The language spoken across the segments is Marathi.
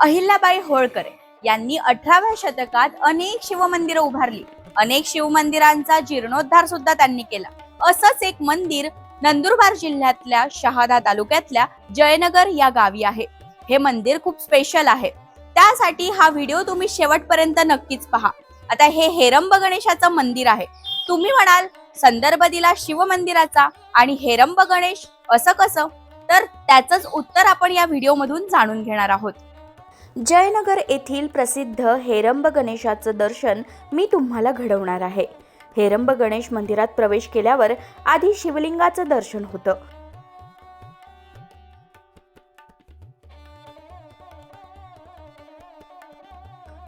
अहिल्याबाई होळकर यांनी अठराव्या शतकात अनेक शिवमंदिरं उभारली. अनेक शिवमंदिरांचा जीर्णोद्धार सुद्धा त्यांनी केला. असंच एक मंदिर नंदुरबार जिल्ह्यातल्या शहादा तालुक्यातल्या जयनगर या गावी आहे. हे मंदिर खूप स्पेशल आहे. त्यासाठी हा व्हिडिओ तुम्ही शेवटपर्यंत नक्कीच पहा. आता हे हेरंब गणेशाचं मंदिर आहे. तुम्ही म्हणाल संदर्भ दिला शिवमंदिराचा आणि हेरंब गणेश असं कसं? तर त्याचंच उत्तर आपण या व्हिडिओमधून जाणून घेणार आहोत. जयनगर येथील प्रसिद्ध हेरंब गणेशाचं दर्शन मी तुम्हाला घडवणार आहे. हेरंब गणेश मंदिरात प्रवेश केल्यावर आधी शिवलिंगाचं दर्शन होतं.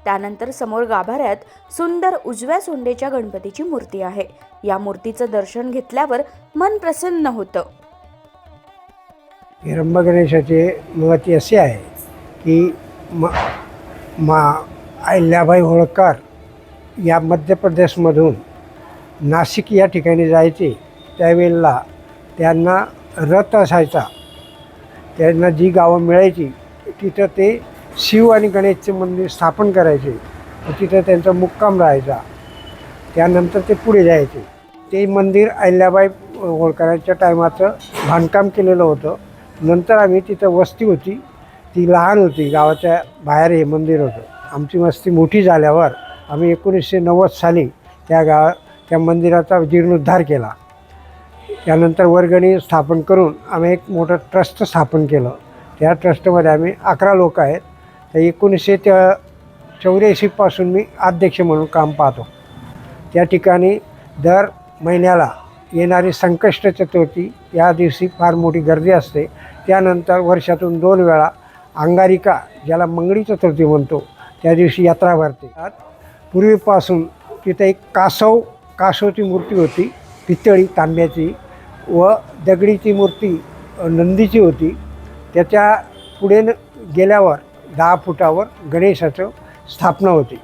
त्यानंतर समोर गाभाऱ्यात सुंदर उजव्या सोंडेच्या गणपतीची मूर्ती आहे. या मूर्तीचं दर्शन घेतल्यावर मन प्रसन्न होतं. हिरंब गणेशाचे महत्त्व असे आहे की म मा अहिल्याबाई होळकर या मध्य प्रदेशमधून नाशिक या ठिकाणी जायचे त्यावेळेला त्यांना रथ असायचा. त्यांना जी गावं मिळायची तिथं ते शिव आणि गणेशचे मंदिर स्थापन करायचे. तिथं त्यांचा मुक्काम राहायचा. त्यानंतर ते पुढे जायचे. ते मंदिर अहिल्याबाई होळकरांच्या टायमाचं बांधकाम केलेलं होतं. नंतर आम्ही तिथं वस्ती होती. ती लहान होती गावाच्या बाहेर हे मंदिर होतं. आमची मस्ती मोठी झाल्यावर आम्ही एकोणीसशे नव्वद साली त्या गावा त्या मंदिराचा जीर्णोद्धार केला. त्यानंतर वर्गणी स्थापन करून आम्ही एक मोठं ट्रस्ट स्थापन केलं. त्या ट्रस्टमध्ये आम्ही अकरा लोक आहेत. तर एकोणीसशे त्या चौऱ्याऐंशीपासून मी अध्यक्ष म्हणून काम पाहतो. त्या ठिकाणी दर महिन्याला येणारी संकष्ट चतुर्थी या दिवशी फार मोठी गर्दी असते. त्यानंतर वर्षातून दोन वेळा अंगारिका ज्याला मंगळी चतुर्थी म्हणतो त्या दिवशी यात्रा भरते. पूर्वीपासून तिथं एक कासव कासवची मूर्ती होती पितळी तांब्याची व दगडीची मूर्ती नंदीची होती. त्याच्या पुढे न- गेल्यावर दहा फुटावर गणेशाचं स्थापना होती.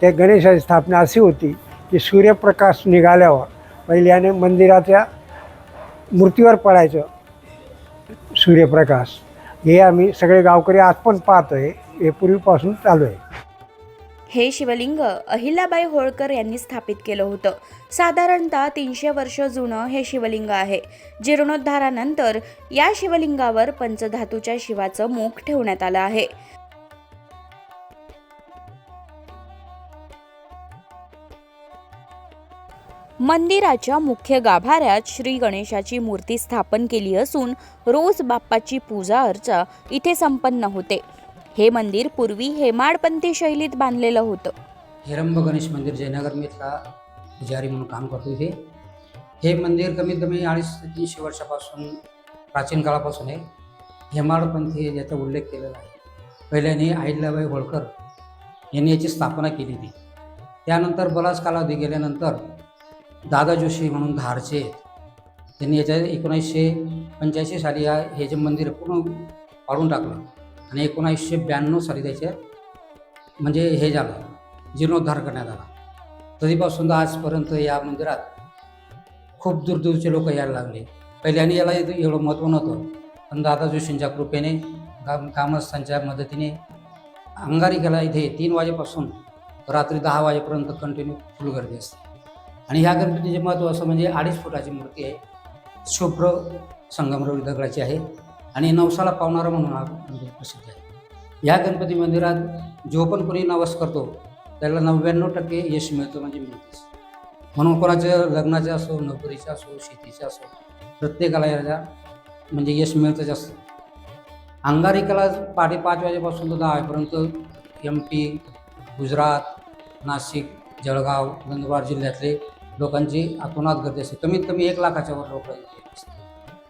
त्या गणेशाची स्थापना अशी होती की सूर्यप्रकाश निघाल्यावर पहिल्याने मंदिराच्या मूर्तीवर पडायचं सूर्यप्रकाश. हे आम्ही सगळे गावकरी आज पण पाहतो आहे हे पूर्वीपासून चालू आहे. हे शिवलिंग अहिल्याबाई होळकर यांनी स्थापित केलं होतं. साधारणतः तीनशे वर्ष जुनं हे शिवलिंग आहे. जीर्णोद्धारानंतर या शिवलिंगावर पंचधातूच्या शिवाचं मुख ठेवण्यात आलं आहे. मंदिराच्या मुख्य गाभाऱ्यात श्री गणेशाची मूर्ती स्थापन केली असून रोज बाप्पाची पूजा अर्चा इथे संपन्न होते. हे मंदिर पूर्वी हेमाडपंथी शैलीत बांधलेलं होतं. हिरंब गणेश मंदिर जयनगर मी इथला पुजारी म्हणून काम करतो इथे. हे मंदिर कमीत कमी अडीच ते तीनशे वर्षापासून प्राचीन काळापासून आहे. हेमाडपंथी याचा उल्लेख केलेला आहे. पहिल्याने अहिल्याबाई होळकर यांनी याची स्थापना केली ती त्यानंतर बराच कालावधी गेल्यानंतर दादा जोशी म्हणून धारचे आहेत. त्यांनी याच्या एकोणीसशे पंच्याऐंशी साली या हे जे मंदिर पूर्ण पाडून टाकलं आणि एकोणीसशे ब्याण्णव साली त्याचे म्हणजे हे झालं जीर्णोद्धार करण्यात आला. तरीपासून तर आजपर्यंत या मंदिरात खूप दूरदूरचे लोक यायला लागले. पहिल्याने याला एवढं एवढं महत्त्व नव्हतं पण दादा जोशींच्या कृपेने ग्राम ग्रामस्थांच्या मदतीने अंगारिकेला इथे तीन वाजेपासून रात्री दहा वाजेपर्यंत कंटिन्यू फुल गर्दी असते. आणि ह्या गणपतीचे महत्त्व असं म्हणजे अडीच फुटाची मूर्ती आहे. शुभ्र संगमरवरी दगडाची आहे. आणि नवसाला पावणारा म्हणून हा गणपती प्रसिद्ध आहे. या गणपती मंदिरात जो पण कोणी नवस करतो त्याला नव्याण्णव टक्के यश मिळतं म्हणजे मिळतेच म्हणून कोणाचं लग्नाचं असो नोकरीचं असो शेतीचं असो प्रत्येकाला याचा म्हणजे यश मिळतंच असतं अंगारिकाला पहाटे पाच वाजेपासून तर दहा वाजेपर्यंत एम पी गुजरात नाशिक जळगाव नंदुरबार जिल्ह्यातले लोकांची आतोनात गर्दी असते. कमीत कमी एक लाखाच्या वर लोक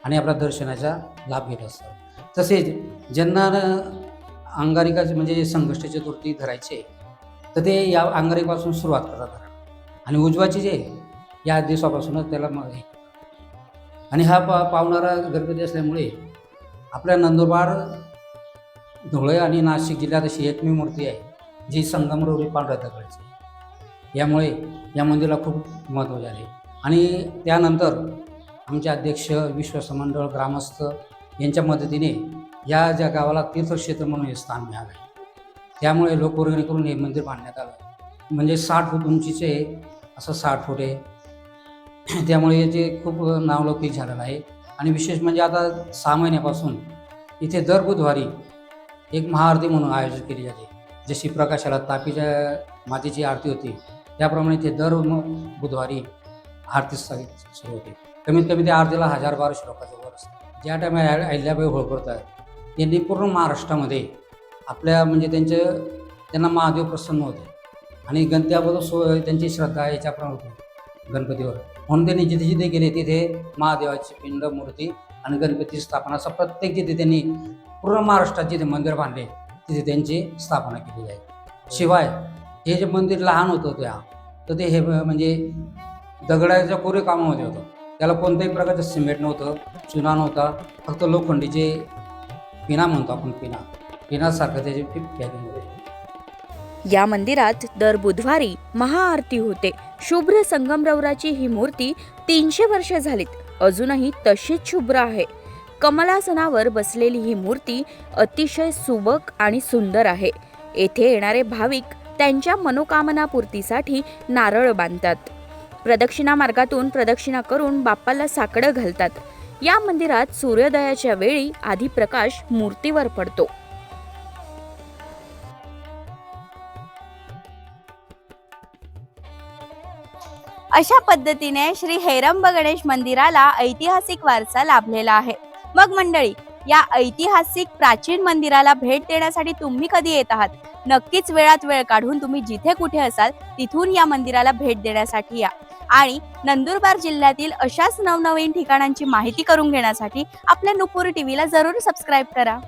आणि आपल्या दर्शनाचा लाभ घेत असतात. तसेच ज्यांना अंगारिकाचे म्हणजे संकष्टी चतुर्थी धरायचे तर ते या अंगारिकापासून सुरुवात करतात आणि उजवाचे जे या दिवसापासूनच त्याला मग आणि हा पा पावणारा गणपती असल्यामुळे आपल्या नंदुरबार धुळे आणि नाशिक जिल्ह्यात अशी एकमेव मूर्ती आहे जी संगमरवरी पांढऱ्या दगडाची यामुळे या मंदिराला खूप महत्त्व झाले. आणि त्यानंतर आमचे अध्यक्ष विश्वसमंडळ ग्रामस्थ यांच्या मदतीने या ज्या गावाला तीर्थक्षेत्र म्हणून हे स्थान मिळालं आहे त्यामुळे लोकवर्गणी करून हे मंदिर बांधण्यात आलं म्हणजे साठ फूट उंचीचे आहे, असं साठ फूट आहे. त्यामुळे याचे खूप नावलौकिक झालेलं आहे. आणि विशेष म्हणजे आता सहा महिन्यापासून इथे दर बुधवारी एक महाआरती म्हणून आयोजित केली जाते. जशी प्रकाशाला तापीच्या मातीची आरती होती त्याप्रमाणे ते दर बुधवारी आरती स- सुरू होते. कमीत कमी त्या आरतीला हजार बाराशे लोकांचं वर असतं. ज्या टायमा अहिल्याबाई होळकर यांनी पूर्ण महाराष्ट्रामध्ये आपल्या म्हणजे त्यांचं त्यांना महादेव प्रसन्न होते. आणि गणत्याबद्दल सो त्यांची श्रद्धा याच्याप्रमाणे होती गणपतीवर. म्हणून त्यांनी जिथे जिथे गेले तिथे महादेवाची पिंड मूर्ती आणि गणपतीची स्थापना असं प्रत्येक जिथे त्यांनी पूर्ण महाराष्ट्रात जिथे मंदिर बांधले तिथे त्यांची स्थापना केली आहे. शिवाय हे जे मंदिर लहान होतं त्या तर ते हे म्हणजे दगडाच्या कोरे कामामध्ये होतं. त्याला कोणत्याही प्रकारचं सिमेंट नव्हतं चुना नव्हता फक्त लोखंडीचे पिना म्हणतो आपण पिना. पिनासारखं त्याचे पॅकिंग होते. या मंदिरात दर बुधवारी महाआरती होते. शुभ्र संगमरवराची ही मूर्ती तीनशे वर्ष झालीत. अजूनही तशीच शुभ्र आहे. कमलासनावर बसलेली ही मूर्ती अतिशय सुबक आणि सुंदर आहे. येथे येणारे भाविक त्यांच्या मनोकामनापूर्तीसाठी नारळ बांधतात. प्रदक्षिणा मार्गातून प्रदक्षिणा करून बाप्पाला साकडं घालतात. या मंदिरात सूर्योदयाच्या वेळी आधी प्रकाश मूर्तीवर पडतो. अशा पद्धतीने श्री हेरंब गणेश मंदिराला ऐतिहासिक वारसा लाभलेला आहे. मग मंडळी या ऐतिहासिक प्राचीन मंदिराला भेट देण्यासाठी तुम्ही कधी येत आहात? नक्कीच वेळात वेळ काढून तुम्ही जिथे कुठे असाल तिथून या मंदिराला भेट देण्यासाठी या. आणि नंदुरबार जिल्ह्यातील अशाच नवनवीन ठिकाणांची माहिती करून घेण्यासाठी आपल्या नुपूर टीव्हीला जरूर सबस्क्राईब करा.